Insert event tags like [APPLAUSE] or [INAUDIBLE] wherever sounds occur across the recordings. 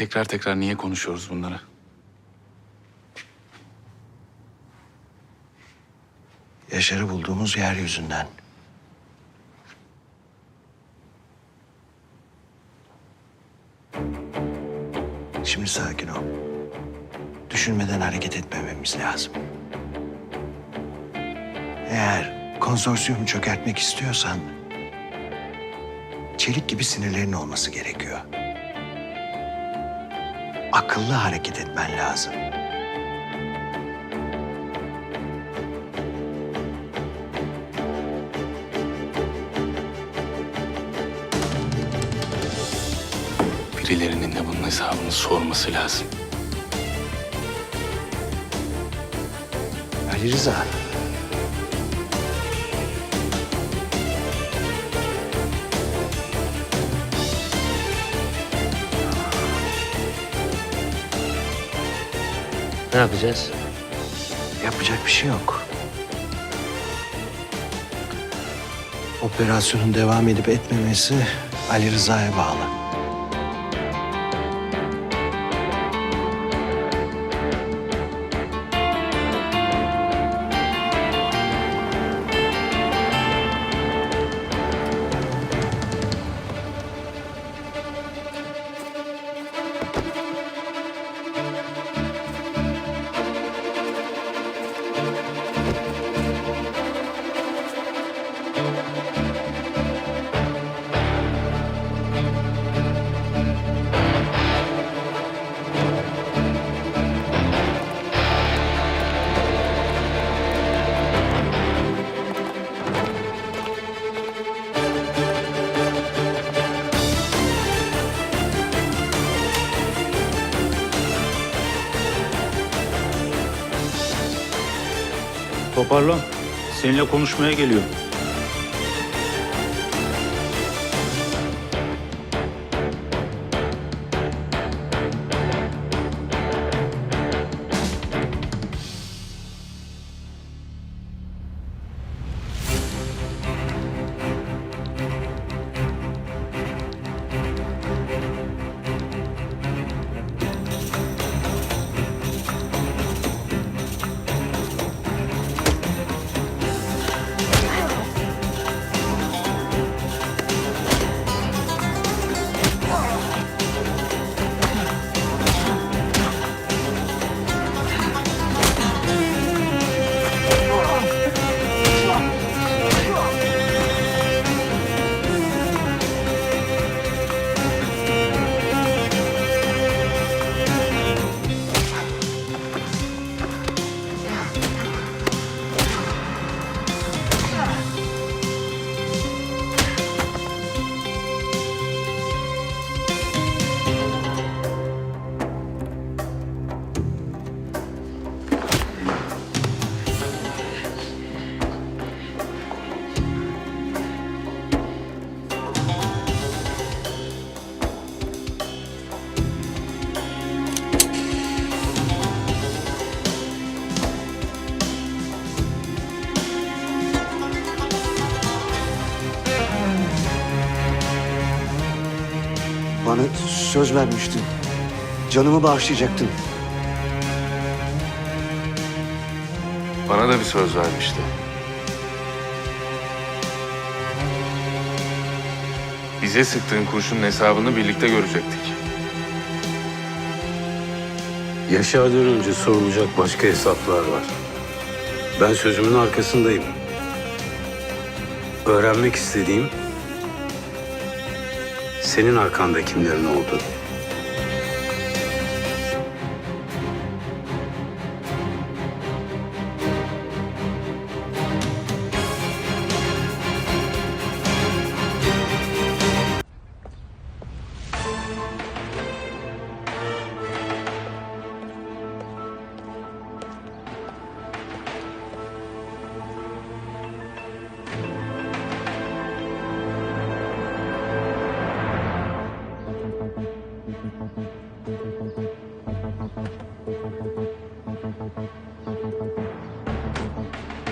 tekrar tekrar niye konuşuyoruz bunları? Yaşar'ı bulduğumuz yer yüzünden. Şimdi sakin ol. Düşünmeden hareket etmememiz lazım. Eğer konsorsiyumu çökertmek istiyorsan... ...çelik gibi sinirlerin olması gerekiyor. Akıllı hareket etmen lazım. Birilerinin de bunun hesabını sorması lazım. Ali Rıza. Ne yapacağız? Yapacak bir şey yok. Operasyonun devam edip etmemesi Ali Rıza'ya bağlı. Toparlan. Seninle konuşmaya geliyorum. Bana söz vermiştin. Canımı bağışlayacaktın. Bana da bir söz vermişti. Bize sıktığın kurşunun hesabını birlikte görecektik. Yaşar'dan önce sorulacak başka hesaplar var. Ben sözümün arkasındayım. Öğrenmek istediğim senin arkanda kimlerin olduğu.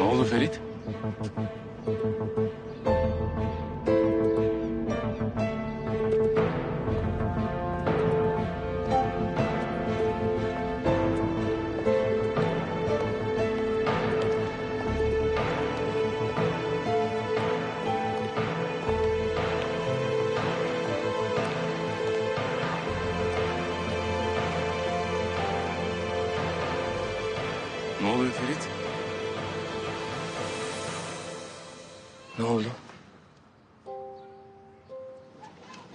Ne oldu Ferit?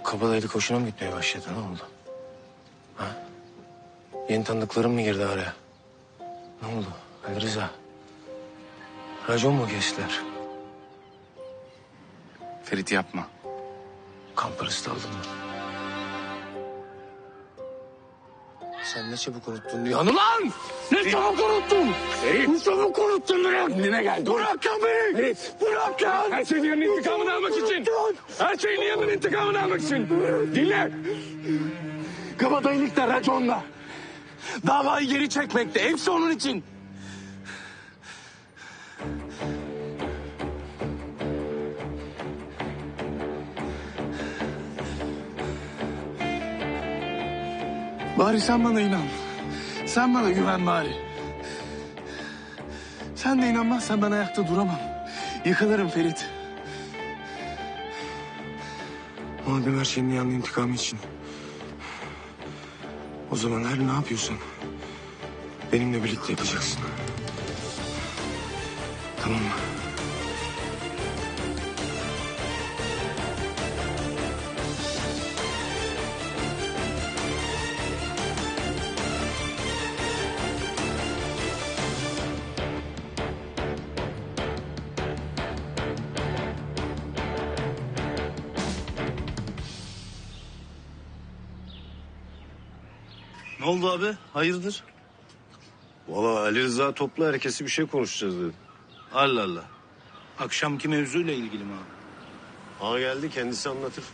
Kabadayılık hoşuna mı gitmeye başladı? Ne oldu? Ha? Yeni tanıdıklarım mı girdi araya? Ne oldu? Ali Rıza. Racon mu kestiler? Ferit yapma. Parası da aldın mı? Sen ne çabuk unuttun dünyanı lan! Ne çabuk unuttun! Ferit! Ne çabuk unuttun bırak! Kendine gel. Bırak lan beni! Ferit! Bırak lan! Her şeyin yanının intikamını almak için! Her şeyin yanının intikamını almak için! Dinle! Kabadayılıkta, raconla. Davayı geri çekmekte. Hepsi onun için. Bari sen bana inan. Sen bana güven bari. Sen de inanmazsan ben ayakta duramam. Yıkılırım Ferit. Madem her şeyin yanlı intikamı için. O zaman her ne yapıyorsan benimle birlikte yapacaksın. Tamam mı? Ne oldu abi? Hayırdır? Valla Ali Rıza topla herkesi bir şey konuşacağız dedi. Allah Allah. Akşamki mevzuyla ilgili mi abi? Ağa geldi kendisi anlatır.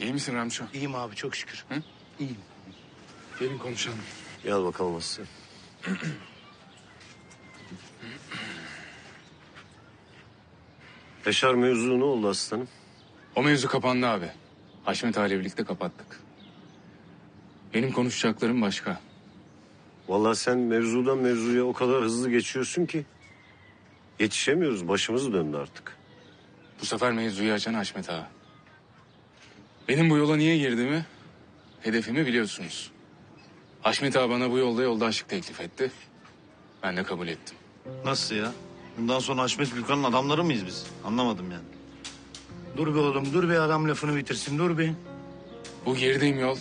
İyi misin Ramço? İyiyim abi çok şükür. İyiyim. Gelin konuşalım. Gel bakalım Aslı. [CLEARS THROAT] Yaşar mevzu ne oldu aslanım? O mevzu kapandı abi. Haşmet abiyle birlikte kapattık. Benim konuşacaklarım başka. Vallahi sen mevzudan mevzuya o kadar hızlı geçiyorsun ki... ...yetişemiyoruz. Başımız döndü artık. Bu sefer mevzuyu açan Haşmet ağa. Benim bu yola niye girdiğimi, hedefimi biliyorsunuz. Haşmet ağa bana bu yolda yoldaşlık teklif etti. Ben de kabul ettim. Nasıl ya? Bundan sonra Haşmet Gürkan'ın adamları mıyız biz? Anlamadım yani. Dur be oğlum dur bir adam lafını bitirsin dur bir. Bu girdiğim yol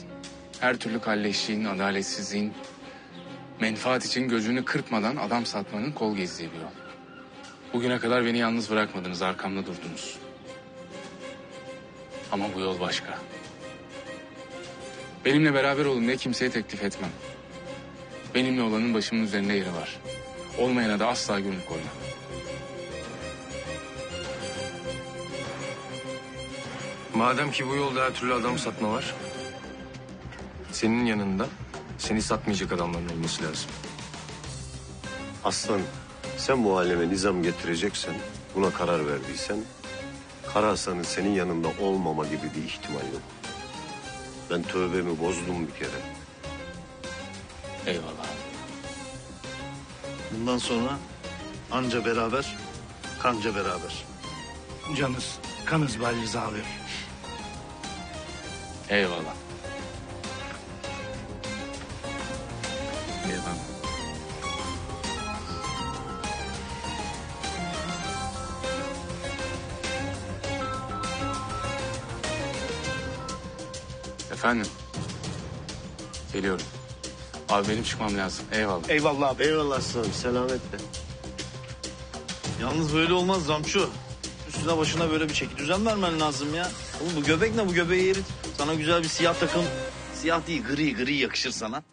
her türlü kalleşliğin, adaletsizliğin, menfaat için gözünü kırpmadan adam satmanın kol gezdiği bir yol. Bugüne kadar beni yalnız bırakmadınız, arkamda durdunuz. Ama bu yol başka. Benimle beraber olun diye kimseye teklif etmem. Benimle olanın başımın üzerinde yeri var. Olmayana da asla gönül koymam. Madem ki bu yolda her türlü adam satma var. Senin yanında seni satmayacak adamların olması lazım. Aslan sen bu aleme nizam getireceksen... ...buna karar verdiysen... ...Karahasan'ın senin yanında olmama gibi bir ihtimal yok. Ben tövbemi bozdum bir kere. Eyvallah. Bundan sonra anca beraber, kanca beraber. Canız, kanız be Ali Rıza abi. Eyvallah. Eyvallah. Efendim? Geliyorum. Abi benim çıkmam lazım. Eyvallah. Eyvallah abi. Eyvallah aslanım selametle. Yalnız böyle olmaz Ramço. Üstüne başına böyle bir çeki düzen vermen lazım ya. Oğlum bu göbek ne bu göbeği erit. Sana güzel bir siyah takım. Siyah değil gri gri yakışır sana.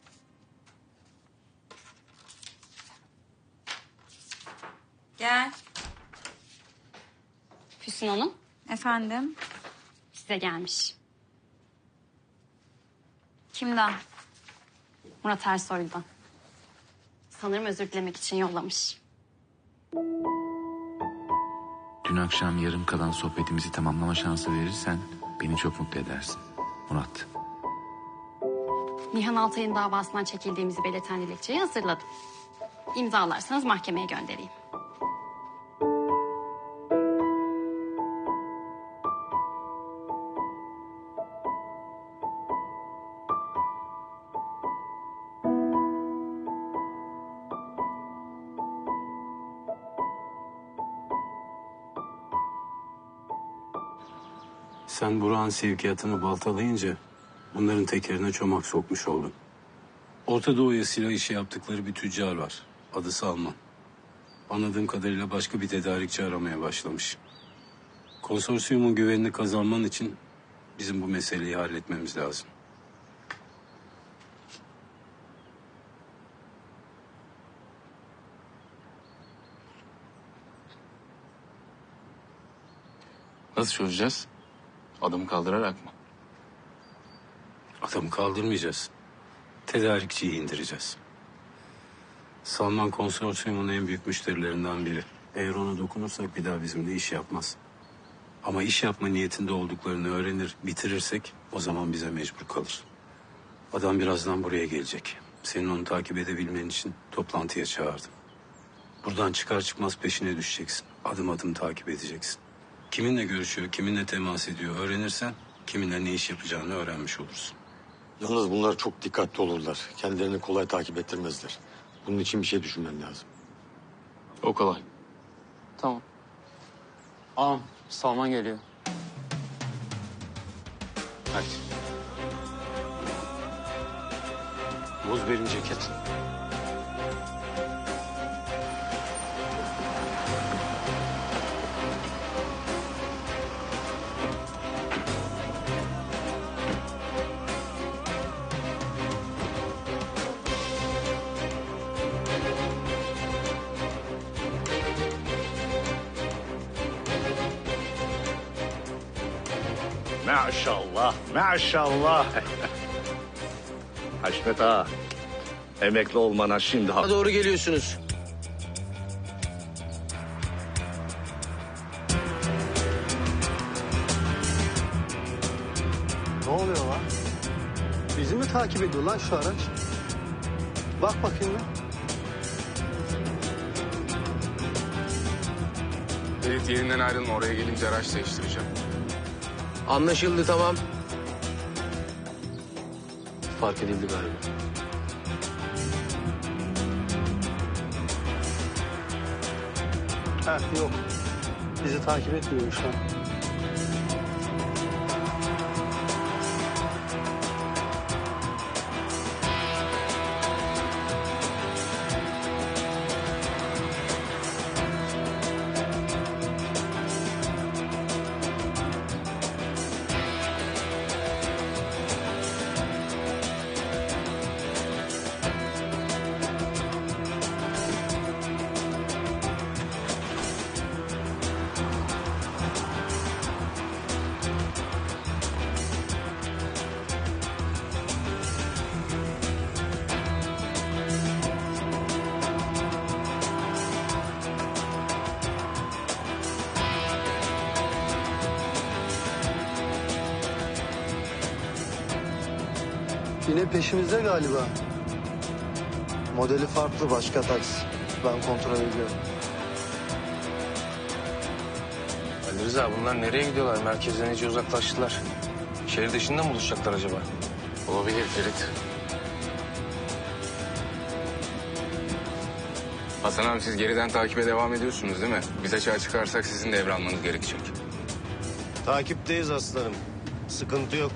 Gel. Füsun Hanım Efendim? size gelmiş. Kimden? Murat Ersoy'dan. Sanırım özür dilemek için yollamış. Dün akşam yarım kalan sohbetimizi tamamlama şansı verirsen beni çok mutlu edersin. Murat. Nihan Altay'ın davasından çekildiğimizi belirten dilekçeyi hazırladım. İmzalarsanız mahkemeye göndereyim. Sen Burak'ın sevkiyatını baltalayınca bunların tekerine çomak sokmuş oldun. Orta Doğu'ya silah işi yaptıkları bir tüccar var. Adı Salman. Anladığım kadarıyla başka bir tedarikçi aramaya başlamış. Konsorsiyumun güvenini kazanman için bizim bu meseleyi halletmemiz lazım. Nasıl çözeceğiz? Adımı kaldırarak mı? Adamı kaldırmayacağız. Tedarikçiyi indireceğiz. Salman konsorsiyumun en büyük müşterilerinden biri. Eğer ona dokunursak bir daha bizimle iş yapmaz. Ama iş yapma niyetinde olduklarını öğrenir, bitirirsek o zaman bize mecbur kalır. Adam birazdan buraya gelecek. Senin onu takip edebilmen için toplantıya çağırdım. Buradan çıkar çıkmaz peşine düşeceksin. Adım adım takip edeceksin. Kiminle görüşüyor, kiminle temas ediyor öğrenirsen kiminle ne iş yapacağını öğrenmiş olursun. Yalnız bunlar çok dikkatli olurlar. Kendilerini kolay takip ettirmezler. Bunun için bir şey düşünmen lazım. O kolay. Tamam. Ağam Salman geliyor. Hadi. Boz benim ceket. Maşallah, maşallah. Haşmet ağa, emekli olmana şimdi... ha- Doğru geliyorsunuz. Ne oluyor lan? Bizi mi takip ediyor lan şu araç? Bak bakayım lan. Ferit yerinden ayrılma. Oraya gelince araç değiştireceğim. Anlaşıldı tamam. Fark edildi galiba. Ha yok. Bizi takip etmiyormuş lan. Yine peşimizde galiba. Modeli farklı başka taksi. Ben kontrol ediyorum. Ali Rıza bunlar nereye gidiyorlar? Merkezden iyice uzaklaştılar. Şehir dışında mı buluşacaklar acaba? Olabilir Ferit. Hasan abi siz geriden takibe devam ediyorsunuz değil mi? Biz açığa çıkarsak sizin devralmanız gerekecek. Takipteyiz aslanım. Sıkıntı yok.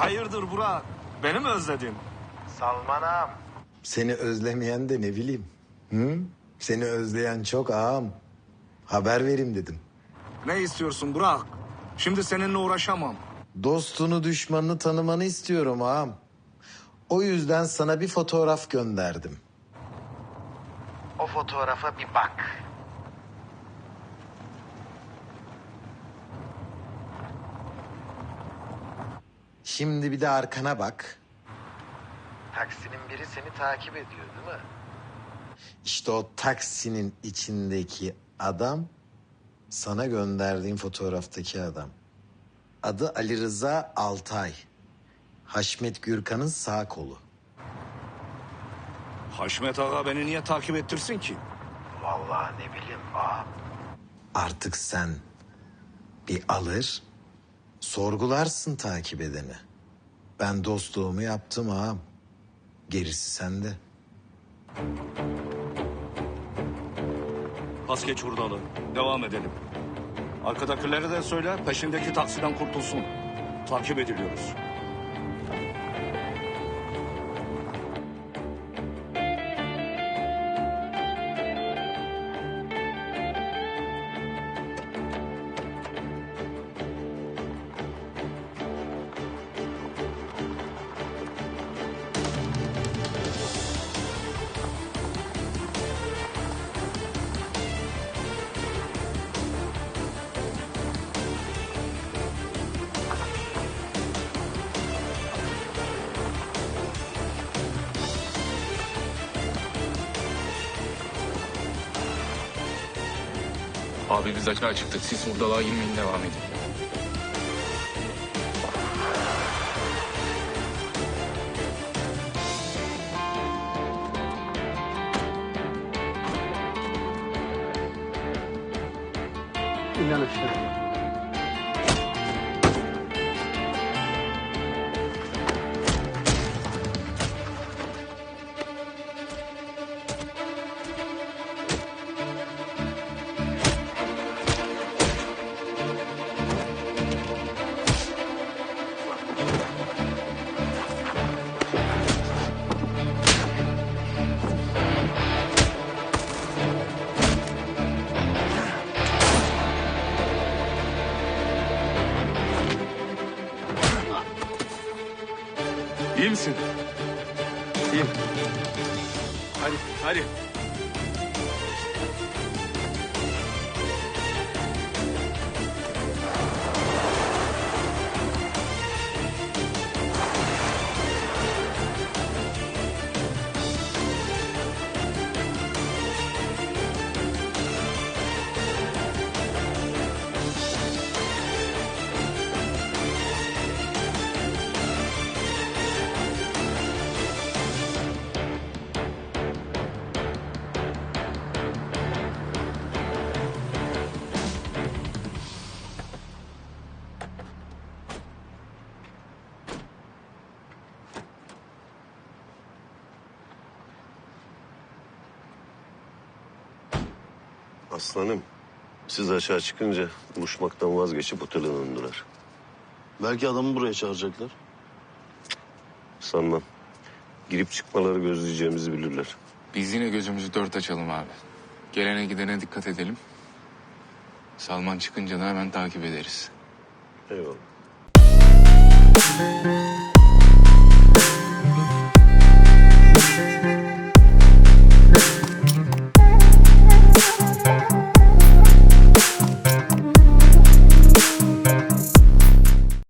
Hayırdır Burak? Beni mi özledin? Seni özlemeyen de ne bileyim. Hı? Seni özleyen çok ağam. Haber vereyim dedim. Ne istiyorsun Burak? Şimdi seninle uğraşamam. Dostunu düşmanını tanımanı istiyorum ağam. O yüzden sana bir fotoğraf gönderdim. O fotoğrafa bir bak. Şimdi bir de arkana bak. Taksinin biri seni takip ediyor değil mi? İşte o taksinin içindeki adam sana gönderdiğim fotoğraftaki adam. Adı Ali Rıza Altay. Haşmet Gürkan'ın sağ kolu. Haşmet Ağa beni niye takip ettirsin ki? Vallahi ne bileyim ağam. Artık sen bir alır, sorgularsın takip edeni. Ben dostluğumu yaptım ağam. Gerisi sende. Pas geç hurdalı. Devam edelim. Arkadakilere de söyle peşindeki taksiden kurtulsun. Takip ediliyoruz. Abi biz açığa çıktık. Siz hurdalığa girmeyin devam edin. Aslanım siz aşağı çıkınca buluşmaktan vazgeçip otele döndüler. Belki adamı buraya çağıracaklar. Sanmam. Girip çıkmaları gözleyeceğimizi bilirler. Biz yine gözümüzü dört açalım abi. Gelene gidene dikkat edelim. Salman çıkınca da hemen takip ederiz. Eyvallah.